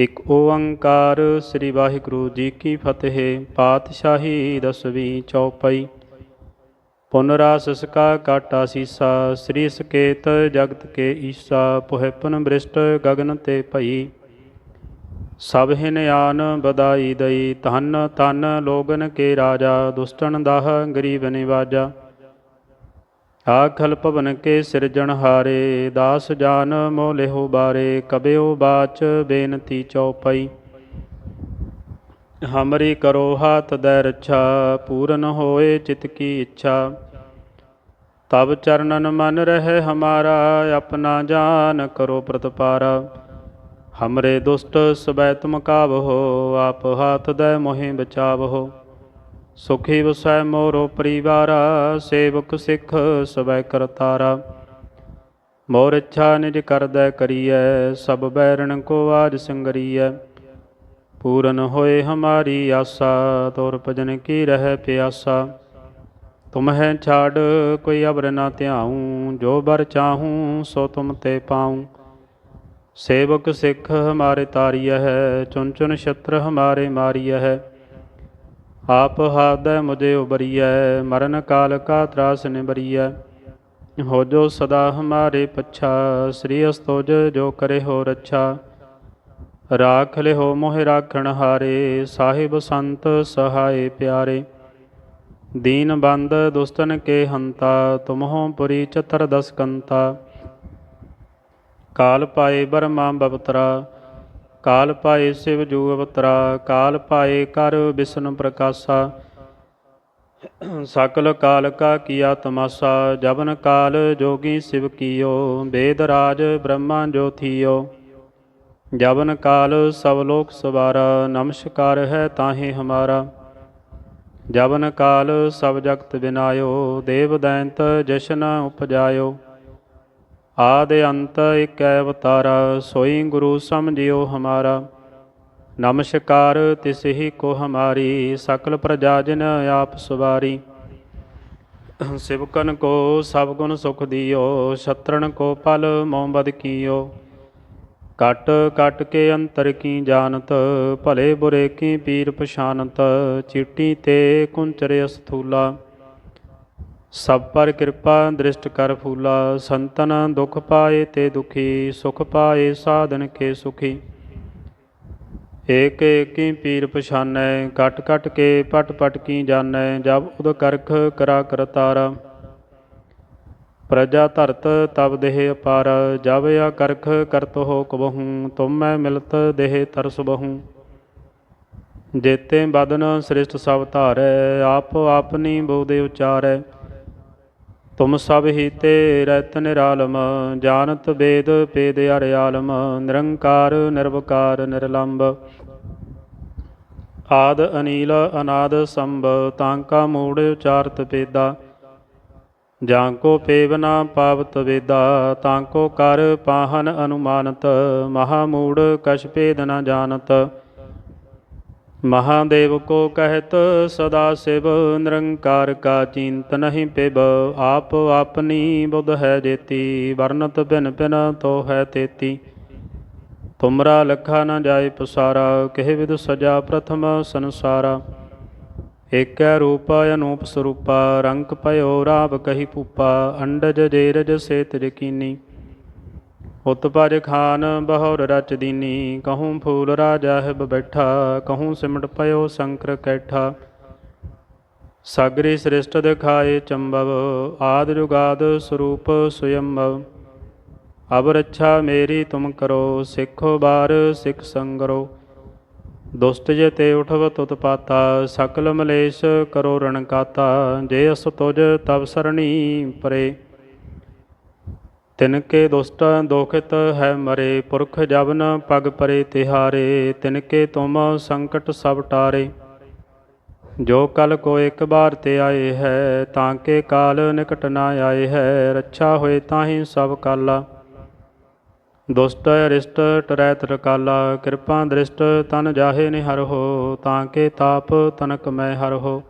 ਇਕ ਓੰਕਾਰ ਸ੍ਰੀ ਵਾਹਿਗੁਰੂ ਜੀ ਕੀ ਫਤਿਹ, ਪਾਤਸ਼ਾਹੀ ਦਸਵੀਂ ਚੌਪਈ। ਪੁਨਰਾ ਸਸਕਾ ਕਾਟਾ ਸੀਸਾ, ਸ੍ਰੀ ਸਕੇਤ ਜਗਤ ਕੇ ਈਸਾ ਪੁਹਿਪਨ ਬ੍ਰਿਸ਼ਟ ਗਗਨ ਤੇ ਭਈ। ਸਭ ਹਿਨ ਆਨ ਬਦਾਈ ਦਈ, ਧਨ ਤਨ ਲੋਗਨ ਕੇ ਰਾਜਾ ਦੁਸ਼ਟਨ ਦਾਹ ਗਰੀਬ ਨਿਵਾਜਾ। ਆਖਲ ਭਵਨ ਕੇ ਸਿਰਜਣ ਹਾਰੇ, ਦਾਸ ਜਾਨ ਮੋ ਲਿਹੋ ਬਾਰੇ ਕਬਿਓ ਬਾਚ ਬੇਨਤੀ ਚਉਪਈ ਹਮਰੀ ਕਰੋ ਹਾਥ ਦੈ ਰੱਛਾ, ਪੂਰਨ ਹੋਏ ਚਿਤ ਕੀ ਇੱਛਾ। ਤਬ ਚਰਨਨ ਮਨ ਰਹਿ ਹਮਾਰਾ, ਆਪਣਾ ਜਾਨ ਕਰੋ ਪ੍ਰਤਪਾਰਾ। ਹਮਰੇ ਦੁਸ਼ਟ ਸਬੈ ਤੁਮ ਕਾਵਹੋ ਆਪ ਹਾਥ ਦੈ ਮੋਹਿ ਬਚਾਵਹੋ ਸੁਖੀ ਵਸੈ ਮੋਰੋ ਪਰਿਵਾਰਾ, ਸੇਵਕ ਸਿੱਖ ਸਬੈ ਕਰਤਾਰਾ। ਮੋਰ ਇੱਛਾ ਨਿਜ ਕਰਦੈ ਕਰੀਐ, ਸਭ ਬੈਰਣ ਕੋ ਆਜ ਸੰਗਰੀਐ। ਪੂਰਨ ਹੋਏ ਹਮਾਰੀ ਆਸਾ, ਤੋਰ ਭਜਨ ਕੀ ਰਹਿ ਪਿਆਸਾ। ਤੁਮਹਿ ਛਾੜ, ਕੋਈ ਅਬਰ ਨਾ ਧਿਆਉ, ਜੋ ਬਰ ਚਾਹੂੰ, ਸੋ ਤੁਮ ਤੇ ਪਾਉ। ਸੇਵਕ ਸਿੱਖ ਹਮਾਰੇ ਤਾਰੀਐ ਹੈ ਚੁਨ ਚੁਨ ਛਤਰ ਹਮਾਰੇ ਮਾਰੀਐ ਹੈ। ਆਪ ਹਾਦੈ ਮੁਝੇ ਉਬਰੀਐ, ਮਰਨ ਕਾਲ ਕਾ ਤਰਾਸ ਨਿਬਰੀਐ ਹੋਜੋ ਸਦਾ ਹਮਾਰੇ ਪਛਾ, ਸ੍ਰੀ ਅਸਤੋਜ ਜੋ ਕਰੇ ਹੋ ਰੱਛਾ। ਰਾਖ ਲਿਓ ਮੋਹਿ ਰਾਖਣ ਹਾਰੇ, ਸਾਹਿਬ ਸੰਤ ਸਹਾਏ ਪਿਆਰੇ। ਦੀਨ ਬੰਦ ਦੁਸਤਨ ਕੇ ਹੰਤਾ, ਤੁਮਹੋ ਪੁਰੀ ਚਤਰ ਦਸ ਕੰਤਾ ਕਾਲ ਪਾਏ ਬਰਮਾ ਬਵਤਰਾ ਕਾਲ ਪਾਏ ਸਿਵ ਜੂ ਅਵਤਰਾ, ਕਾਲ ਪਾਏ ਕਰ ਵਿਸ਼ਨ ਪ੍ਰਕਾਸ਼ਾ। ਸਕਲ ਕਾਲ ਕਾ ਕੀਆ ਤਮਾਸਾ ਜਬਨ ਕਾਲ ਜੋਗੀ ਸਿਵ ਕੀਓ ਵੇਦ ਰਾਜ ਬ੍ਰਹਮਾ ਜੋਥੀਓ ਜਬਨ ਕਾਲ ਸਭ ਲੋਕ ਸਵਾਰਾ, ਨਮਸਕਾਰ ਹੈ ਤਾਹੇ ਹਮਾਰਾ। ਜਬਨ ਕਾਲ ਸਭ ਜਗਤ ਬਿਨਾਇਓ, ਦੇਵ ਦੈਂਤ ਜਸ਼ਨ ਉਪਜਾਇਓ। ਆਦ ਅੰਤ ਇਕ ਅਵਤਾਰਾ, ਸੋਈ ਗੁਰੂ ਸਮਝਿਓ ਹਮਾਰਾ। ਨਮਸਕਾਰ ਤਿਸ ਕੋ ਹਮਾਰੀ, ਸਕਲ ਪ੍ਰਜਾ ਜਨ ਆਪ ਸਵਾਰੀ। ਸਿਵਕਨ ਕੋ ਸਭ ਗੁਣ ਸੁਖ ਦਿਓ ਸ਼ਤਰਨ ਕੋ ਪਲ ਮੋਹਬਦ ਕੀਓ। ਕਟ ਕਟ ਕੇ ਅੰਤਰ ਕੀ ਜਾਣਤ, ਭਲੇ ਬੁਰੇ ਕੀ ਪੀਰ ਪਛਾਨਤ, ਚੀਟੀ ਤੇ ਕੁੰਚਰ ਅਸਥੂਲਾ। ਸਭ ਪਰ ਕਿਰਪਾ ਦ੍ਰਿਸ਼ਟ ਕਰ ਫੂਲਾ, ਸੰਤਨ ਦੁਖ ਪਾਏ ਤੇ ਦੁਖੀ, ਸੁਖ ਪਾਏ ਸਾਧਨ ਕੇ ਸੁਖੀ। ਏਕ ਏਕੀ ਪੀਰ ਪਛਾਨੈ ਕਟ ਕਟ ਕੇ ਪਟ ਪਟ ਕੀ ਜਾਣੈ, ਜਬ ਉਦ ਕਰਖ ਕਰਾ ਕਰਤਾਰਾ ਪ੍ਰਜਾ ਧਰਤ ਤਬ ਦੇਹ ਅਪਾਰ, ਜਬ ਆ ਕਰਖ ਕਰਤ ਹੋ ਕਬਹੂ, ਤੁਮ ਮੈਂ ਮਿਲਤ ਦੇਹ ਤਰਸ ਬਹੂ। ਜੇਤੇ ਬਦਨ ਸ੍ਰਿਸ਼ਟ ਸਭ ਧਾਰੈ, ਆਪ ਆਪਨੀ ਬੋਦੇ ਉਚਾਰੈ। ਤੁਮ ਸਭ ਹੀ ਤੇ ਰਹਿਤ ਨਿਰਾਲਮ, ਜਾਣਤ ਵੇਦ ਪੇਦ ਅਰਿਆਲਮ ਨਿਰੰਕਾਰ, ਨਿਰਵਕਾਰ, ਨਿਰਲੰਬ। ਆਦ ਅਨੀਲ, ਅਨਾਦ ਸੰਭ ਤਾਂਕਾ ਮੂੜ ਉਚਾਰਤ ਪੇਦਾ। ਜਾਂ ਕੋ ਪੇਵਨਾ ਪਾਵਤ ਵੇਦਾ, ਤਾਂ ਕੋ ਕਰ ਪਾਹਨ ਅਨੁਮਾਨਤ, ਮਹਾ ਮੂੜ ਕਛ ਭੇਦ ਨ ਜਾਣਤ। ਮਹਾਦੇਵ ਕੋ ਕਹਿਤ ਸਦਾ ਸਿਵ, ਨਿਰੰਕਾਰ ਕਾ ਚਿੰਤ ਨਹੀਂ ਪਿਬ। ਆਪ ਆਪਨੀ ਬੁਧ ਹੈ ਜੇਤੀ ਵਰਨਤ ਭਿਨ ਭਿਨ ਤੋ ਹੈ ਤੇਤੀ। ਤੁਮਰਾ ਲਖਾ ਨ ਜਾਏ ਪਸਾਰਾ, ਕਹਿ ਵਿਦ ਸਜਾ ਪ੍ਰਥਮ ਸੰਸਾਰਾ। ਏਕੈ ਰੂਪ ਅਨੂਪ ਸਰੂਪਾ, ਰੰਗ ਭਇਓ ਰਾਵ ਕਹੀ ਪੂਪਾ ਅੰਡਜ ਜੇਰਜ ਸੇਤ ਜਕੀਨੀ ਉਤਪਜ ਖਾਨ ਬਹੁਰ ਰਚ ਦੀਨੀ, ਕਹੂੰ ਫੂਲ ਰਾਜਾਹਿਬ ਬੈਠਾ, ਕਹੂੰ ਸਿਮਟ ਪਇਓ ਸ਼ੰਕਰ ਕੈਠਾ। ਸਾਗਰੀ ਸ੍ਰਿਸ਼ਟ ਦਿਖਾਏ ਚੰਬਵ, ਆਦ ਜੁਗਾਦ ਸਰੂਪ ਸੁਯੰਭਵ ਅਬ ਰੱਛਾ ਮੇਰੀ ਤੁਮ ਕਰੋ, ਸਿੱਖੋ ਬਾਰ ਸਿੱਖ ਸੰਗਰੋ। ਦੁਸ਼ਟ ਜੇ ਤੇ ਉਠਵ ਤੁਤ ਪਾਤਾ, ਸਕਲ ਮਲੇਸ਼ ਕਰੋ ਰਣਕਾਤਾ ਜੇ ਅਸ ਤੁਜ ਤਬ ਸਰਣੀ ਪਰੇ। ਤਿਨ ਕੇ ਦੁਸਤ ਦੋਖਿਤ ਹੈ ਮਰੇ, ਪੁਰਖ ਜਬਨ ਪਗ ਪਰੇ ਤਿਹਾਰੇ, ਤਿਨ ਕੇ ਤੁਮ ਸੰਕਟ ਸਭ ਟਾਰੇ। ਜੋ ਕਲ ਕੋ ਇੱਕ ਬਾਰ ਤੇ ਆਏ ਹੈ, ਤਾਂ ਕੇ ਕਾਲ ਨਿਕਟ ਨਾ ਆਏ ਹੈ, ਰੱਛਾ ਹੋਏ ਤਾਹੀ ਸਭ ਕਾਲਾ। ਦੁਸ਼ਟ ਰਿਸ਼ਟ ਟਰੈ ਤਰਕਾਲਾ ਕਿਰਪਾ ਦ੍ਰਿਸ਼ਟ ਤਨ ਜਾਹੇ ਨਿਹਰ ਹੋ, ਤਾਂ ਕੇ ਤਾਪ ਤਨਕ ਮੈਂ ਹਰ ਹੋ।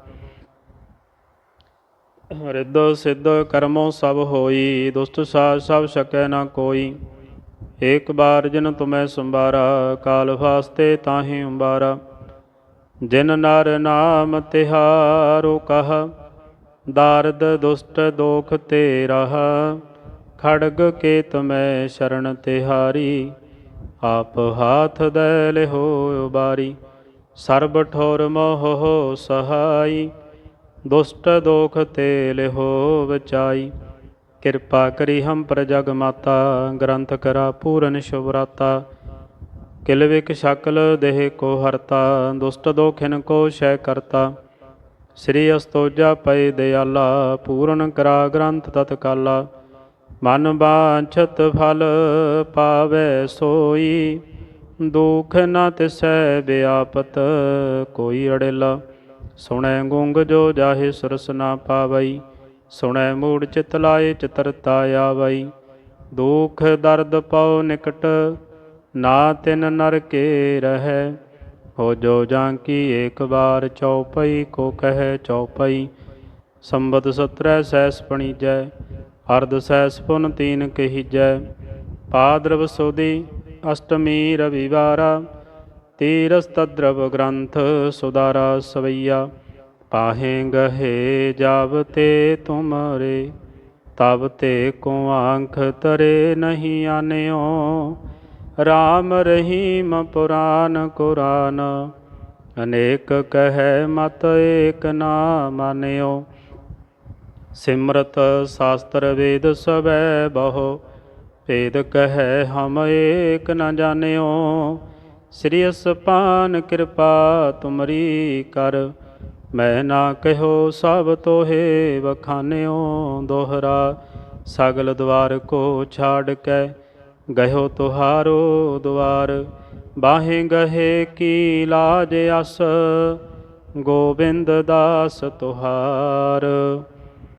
ਰਿੱਧ ਸਿੱਧ ਕਰਮੋ ਸਭ ਹੋਈ, ਦੁਸ਼ਟ ਸਾਜ ਸਭ ਸਕੈ ਨਾ ਕੋਈ। ਏਕ ਬਾਰ ਜਿਨ ਤੁਮੈ ਸੰਬਾਰਾ ਕਾਲ ਫਾਸਤੇ ਤਾਹੀ ਉਬਾਰਾ ਜਿਨ ਨਰ ਨਾਮ ਤਿਹਾਰੋ ਕਹ, ਦਾਰਦ ਦੁਸ਼ਟ ਦੋਖ ਤੇ ਰਹ ਖੜਗ ਕੇ ਤਮੈ ਸ਼ਰਨ ਤਿਹਾਰੀ, ਆਪ ਹਾਥ ਦੇ ਲਿਹੋ ਉਬਾਰੀ। ਸਰਬ ਠੋਰ ਮੋਹ ਸਹਾਈ ਦੁਸ਼ਟ ਦੋਖ ਤੇ ਲਿਹੋ ਬਚਾਈ। ਕਿਰਪਾ ਕਰੀ ਹਮ ਪਰ ਜਗ ਮਾਤਾ, ਗ੍ਰੰਥ ਕਰਾ ਪੂਰਨ ਸ਼ੁਭਰਾਤਾ ਕਿਲ ਵਿਕ ਸ਼ਕਲ ਦੇਹ ਕੋ ਹਰਤਾ, ਦੁਸ਼ਟ ਦੋਖਿਨ ਕੋ ਸ਼ੈ ਕਰਤਾ। ਸ੍ਰੀ ਅਸਤੋਜਾ ਪਏ ਦਿਆਲਾ, ਪੂਰਨ ਕਰਾ ਗ੍ਰੰਥ ਤਤਕਾਲਾ। ਮਨ ਬਾਛਤ ਫਲ ਪਾਵੇ ਸੋਈ, ਦੁਖ ਨ ਤਿਸੈ ਬਿਆਪਤ ਕੋਈ ਅੜੇਲਾ। ਸੁਣੈ ਗੁੰਗ ਜੋ ਜਾਹੇ ਸੁਰਸ ਨਾ ਪਾਵਈ, ਸੁਣੈ ਮੂੜ ਚਿਤ ਲਾਏ ਚਤਰਤਾ ਆਵਈ। ਦੁਖ ਦਰਦ ਪਉ ਨਿਕਟ, ਨਾ ਤਿਨ ਨਰ ਕੇ ਰਹੈ। ਹੋ ਜੋ ਜਾਂ ਕੀ ਏਕ ਬਾਰ ਚਉਪਈ ਕੋ ਕਹੈ ਚਉਪਈ ਸੰਬਤ ਸਤਰੈ ਸੈਸ ਪਣੀਜੈ ਅਰਧ ਸੈਸ ਪੁਨ ਤੀਨ ਕਹੀਜੈ। ਪਾਦਰਵ ਸੋਦੀ ਅਸ਼ਟਮੀ ਰਵਿਵਾਰਾ ਤੀਰਸ ਤਦਰਵ ਗ੍ਰੰਥ ਸੁਦਾਰਾ ਸਵਈਆ ਪਾਹੇ ਗਹੇ ਜਬ ਤੇ ਤੁਮਰੇ ਤਬ ਤੇ ਕੋ ਆਂਖ ਤਰੇ ਨਹੀਂ ਆਨਿਓ RAM ਰਹੀਮ ਪੁਰਾਨ ਕੁਰਾਨ ਅਨੇਕ ਕਹੈ ਮਤ ਏਕ ਨਾ ਮਾਨਿਓ ਸਿਮਰਤ ਸ਼ਾਸਤਰ ਵੇਦ ਸਵੈ ਬਹੁ ਭੇਦ ਕਹੈ ਹਮ ਏਕ ਨ ਜਾਣਿਓ ਸ੍ਰੀ ਅਸਪਾਨ ਕਿਰਪਾ ਤੁਮਰੀ ਕਰ। ਮੈਂ ਨਾ ਕਹਿਓ ਸਭ ਤੋਹੇ ਵਖਾਨਿਓ ਦੋਹਰਾ। ਸਗਲ ਦਵਾਰ ਕੋ ਛਾੜ ਕੇ ਗਇਓ ਤੁਹਾਰੋ ਦੁਆਰ। ਬਾਹੇ ਗਹੇ ਕੀ ਲਾਜ ਅਸ, ਗੋਬਿੰਦ ਦਾਸ ਤੁਹਾਰ।